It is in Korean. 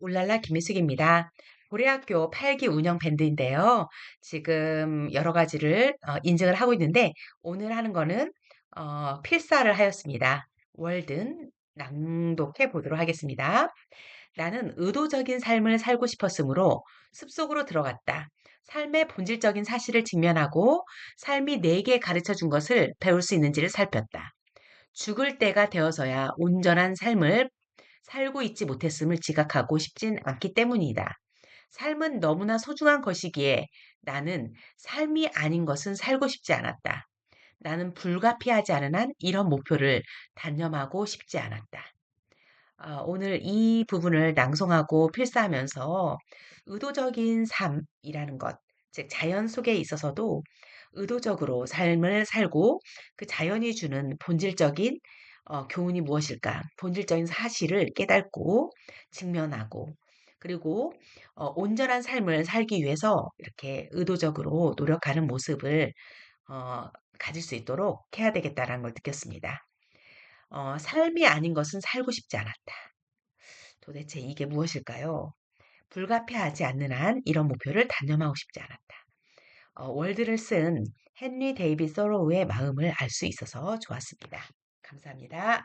울랄라 김미숙입니다. 고려학교 8기 운영 밴드인데요. 지금 여러 가지를 어, 인증을 하고 있는데 오늘 하는 거는 어, 필사를 하였습니다. 월든 낭독해 보도록 하겠습니다. 나는 의도적인 삶을 살고 싶었으므로 숲속으로 들어갔다. 삶의 본질적인 사실을 직면하고 삶이 내게 가르쳐 준 것을 배울 수 있는지를 살폈다. 죽을 때가 되어서야 온전한 삶을 살고 있지 못했음을 지각하고 싶진 않기 때문이다. 삶은 너무나 소중한 것이기에 나는 삶이 아닌 것은 살고 싶지 않았다. 나는 불가피하지 않은 한 이런 목표를 단념하고 싶지 않았다. 어, 오늘 이 부분을 낭송하고 필사하면서 의도적인 삶이라는 것, 즉 자연 속에 있어서도 의도적으로 삶을 살고 그 자연이 주는 본질적인 어, 교훈이 무엇일까? 본질적인 사실을 깨닫고 직면하고 그리고 어, 온전한 삶을 살기 위해서 이렇게 의도적으로 노력하는 모습을 어, 가질 수 있도록 해야 되겠다라는 걸 느꼈습니다. 어, 삶이 아닌 것은 살고 싶지 않았다. 도대체 이게 무엇일까요? 불가피하지 않는 한 이런 목표를 단념하고 싶지 않았다. 어, 월드를 쓴 헨리 데이비 서로우의 마음을 알 수 있어서 좋았습니다. 감사합니다.